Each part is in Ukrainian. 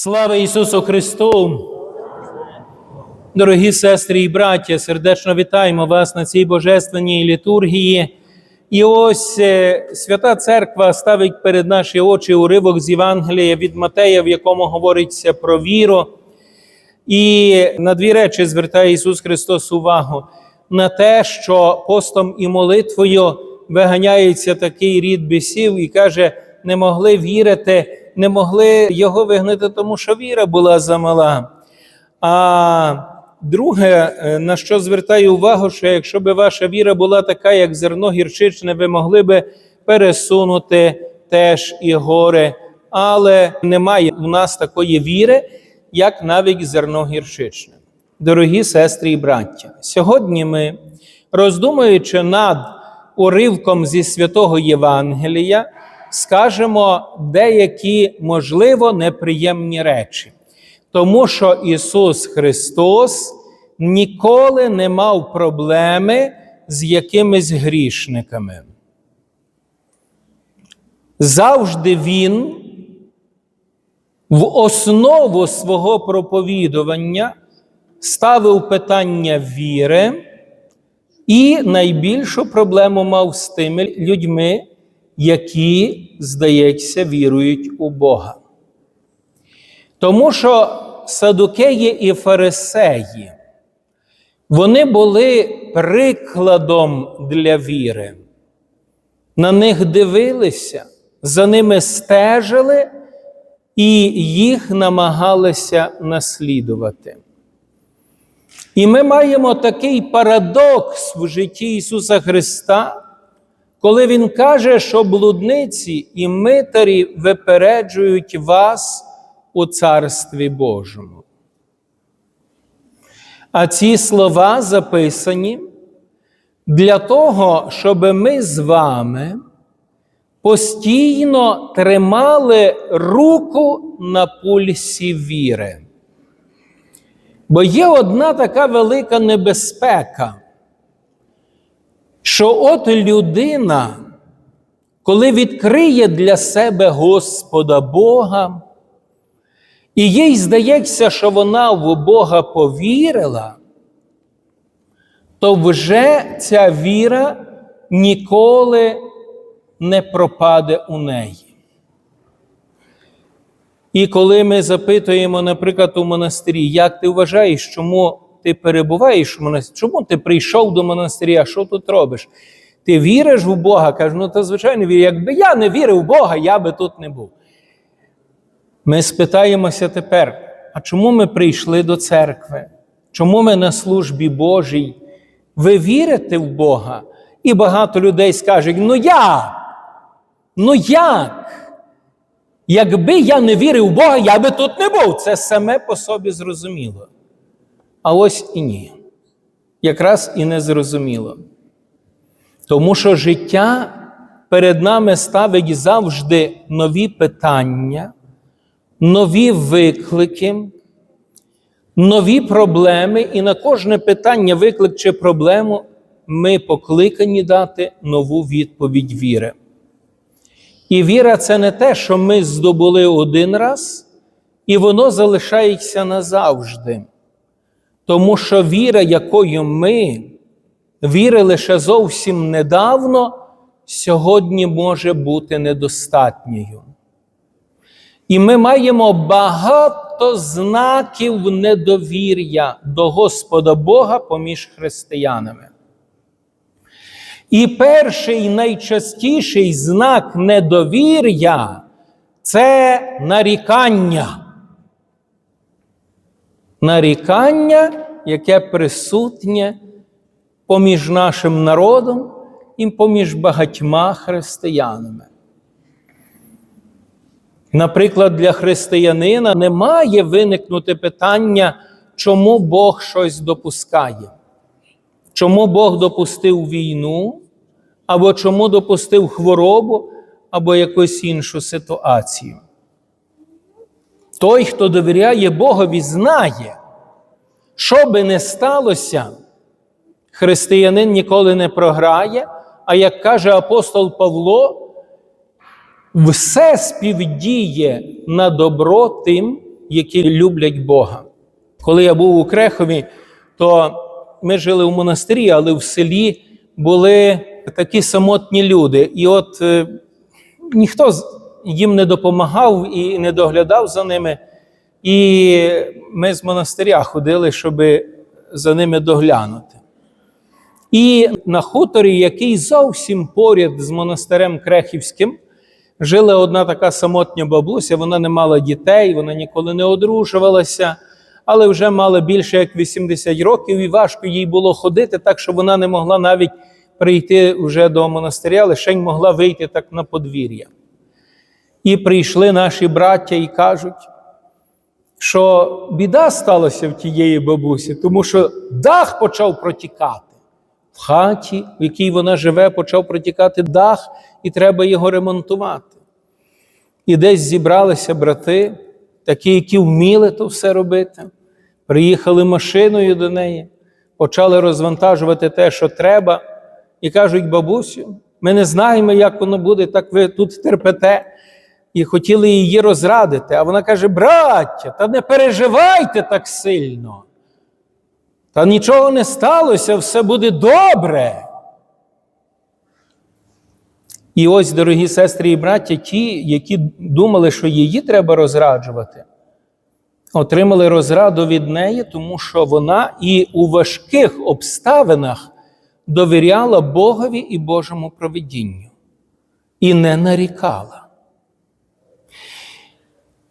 Слава Ісусу Христу! Дорогі сестри і браття, сердечно вітаємо вас на цій божественній літургії. І ось е, Свята Церква ставить перед наші очі уривок з Євангелія від Матея, в якому говориться про віру. І на дві речі звертає Ісус Христос увагу: на те, що постом і молитвою виганяється такий рід бісів, і каже, не могли вірити, не могли його вигнати, тому що віра була замала. А друге, е, на що звертаю увагу, що якщо б ваша віра була така, як зерно гірчичне, ви могли би пересунути теж і гори. Але немає в нас такої віри, як навіть зерно гірчичне. Дорогі сестри і браття, сьогодні ми, роздумуючи над уривком зі святого Євангелія, скажемо деякі, можливо, неприємні речі. Тому що Ісус Христос ніколи не мав проблеми з якимись грішниками. Завжди Він в основу свого проповідування ставив питання віри і найбільшу проблему мав з тими людьми, які, здається, вірують у Бога. Тому що садукеї і фарисеї, вони були прикладом для віри. На них дивилися, за ними стежили і їх намагалися наслідувати. І ми маємо такий парадокс в житті Ісуса Христа, коли Він каже, що блудниці і митарі випереджують вас у Царстві Божому. А ці слова записані для того, щоб ми з вами постійно тримали руку на пульсі віри. Бо є одна така велика небезпека, що от людина, коли відкриє для себе Господа Бога, і їй здається, що вона в Бога повірила, то вже ця віра ніколи не пропаде у неї. І коли ми запитуємо, наприклад, у монастирі, як ти вважаєш, чому ти перебуваєш в монастирі, чому ти прийшов до монастиря, що тут робиш? Ти віриш в Бога? Кажу, ну то звичайно вірю. Якби я не вірив в Бога, я би тут не був. Ми спитаємося тепер, а чому ми прийшли до церкви? Чому ми на службі Божій? Ви вірите в Бога? І багато людей скажуть: ну як? Ну як? Якби я не вірив в Бога, я би тут не був. Це саме по собі зрозуміло. А ось і ні. Якраз і не зрозуміло. Тому що життя перед нами ставить завжди нові питання, нові виклики, нові проблеми, і на кожне питання, виклик чи проблему ми покликані дати нову відповідь віри. І віра це не те, що ми здобули один раз, і воно залишається назавжди. Тому що віра, якою ми вірили ще зовсім недавно, сьогодні може бути недостатньою. І ми маємо багато знаків недовір'я до Господа Бога поміж християнами. І перший найчастіший знак недовір'я це нарікання. Нарікання, яке присутнє поміж нашим народом і поміж багатьма християнами. Наприклад, для християнина не має виникнути питання, чому Бог щось допускає. Чому Бог допустив війну, або чому допустив хворобу, або якусь іншу ситуацію. Той, хто довіряє Богові, знає, що би не сталося, християнин ніколи не програє, а як каже апостол Павло, все співдіє на добро тим, які люблять Бога. Коли я був у Крехові, то ми жили в монастирі, але в селі були такі самотні люди. І от е, ніхто їм не допомагав і не доглядав за ними. І ми з монастиря ходили, щоб за ними доглянути. І на хуторі, який зовсім поряд з монастирем Крехівським, жила одна така самотня бабуся. Вона не мала дітей, вона ніколи не одружувалася, але вже мала більше як 80 років, і важко їй було ходити, так що вона не могла навіть прийти вже до монастиря, лише могла вийти так на подвір'я. І прийшли наші браття і кажуть, що біда сталася в тієї бабусі, тому що дах почав протікати. В хаті, в якій вона живе, почав протікати дах, і треба його ремонтувати. І десь зібралися брати, такі, які вміли то все робити, приїхали машиною до неї, почали розвантажувати те, що треба, і кажуть, бабусю, ми не знаємо, як воно буде, так ви тут терпете. І хотіли її розрадити. А вона каже: браття, та не переживайте так сильно. Та нічого не сталося, все буде добре. І ось, дорогі сестри і браття, ті, які думали, що її треба розраджувати, отримали розраду від неї, тому що вона і у важких обставинах довіряла Богові і Божому провидінню і не нарікала.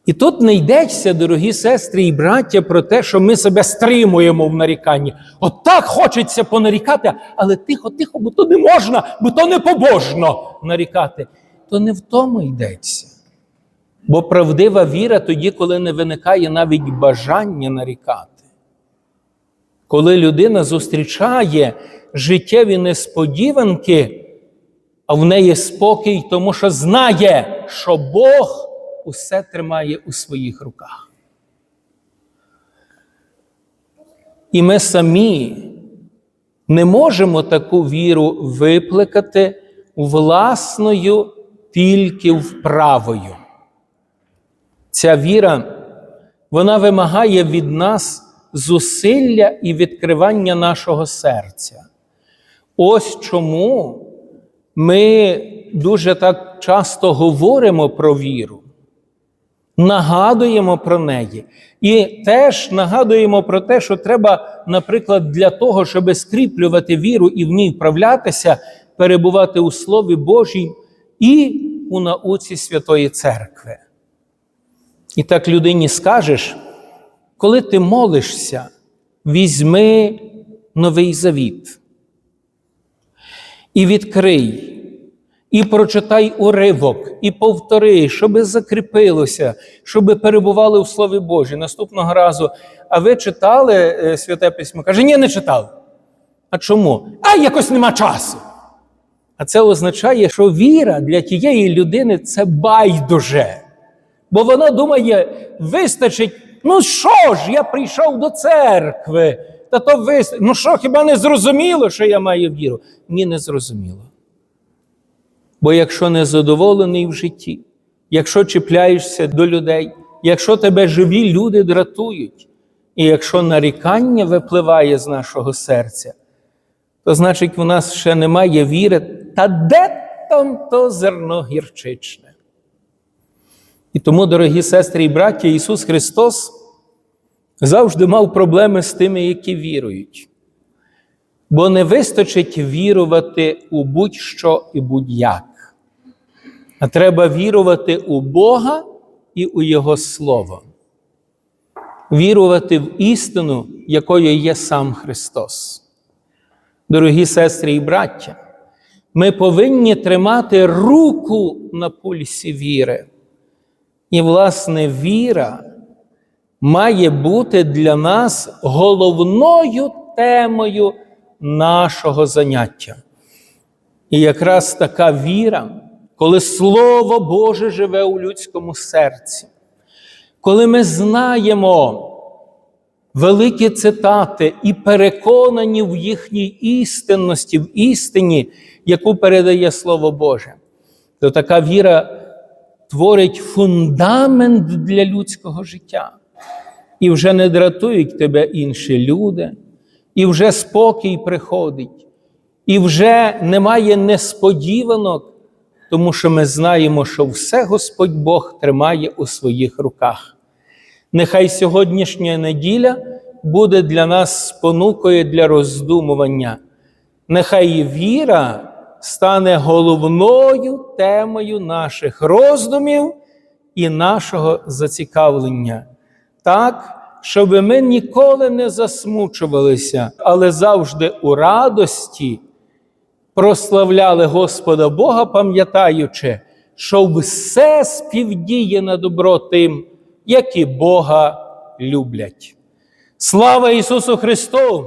І тут не йдеться, дорогі сестри і браття, про те, що ми себе стримуємо в наріканні. От так хочеться понарікати, але тихо, тихо, бо то не можна, бо то не побожно нарікати. То не в тому йдеться. Бо правдива віра тоді, коли не виникає навіть бажання нарікати. Коли людина зустрічає життєві несподіванки, а в неї спокій, тому що знає, що Бог усе тримає у своїх руках. І ми самі не можемо таку віру випликати власною тільки вправою. Ця віра, вона вимагає від нас зусилля і відкривання нашого серця. Ось чому ми дуже так часто говоримо про віру нагадуємо про неї. І теж нагадуємо про те, що треба, наприклад, для того, щоб скріплювати віру і в ній вправлятися, перебувати у Слові Божій і у науці Святої Церкви. І так людині скажеш, коли ти молишся, візьми новий завіт і відкрий. І прочитай уривок, і повтори, щоби закріпилося, щоби перебували в Слові Божі. Наступного разу. А ви читали е, Святе Письмо? Каже, ні, не читав. А чому? А якось нема часу. А це означає, що віра для тієї людини це байдуже. Бо вона думає, вистачить, ну що ж, я прийшов до церкви. Та то вистачить. Ну що, хіба не зрозуміло, що я маю віру? Ні, не зрозуміло. Бо якщо не задоволений в житті, якщо чіпляєшся до людей, якщо тебе живі люди дратують, і якщо нарікання випливає з нашого серця, то значить, в нас ще немає віри, та де там то зерно гірчичне. І тому, дорогі сестри і браття, Ісус Христос завжди мав проблеми з тими, які вірують. Бо не вистачить вірувати у будь-що і будь-як. А треба вірувати у Бога і у Його Слово. Вірувати в істину, якою є сам Христос. Дорогі сестри і браття, ми повинні тримати руку на пульсі віри. І, власне, віра має бути для нас головною темою нашого заняття. І якраз така віра, коли Слово Боже живе у людському серці, коли ми знаємо великі цитати і переконані в їхній істинності, в істині, яку передає Слово Боже, то така віра творить фундамент для людського життя. і вже не дратують тебе інші люди, і вже спокій приходить, і вже немає несподіванок, тому що ми знаємо, що все Господь Бог тримає у своїх руках. Нехай сьогоднішня неділя буде для нас спонукою для роздумування. Нехай віра стане головною темою наших роздумів і нашого зацікавлення. Так, щоб ми ніколи не засмучувалися, але завжди у радості прославляли Господа Бога, пам'ятаючи, що все співдіє на добро тим, які Бога люблять. Слава Ісусу Христу!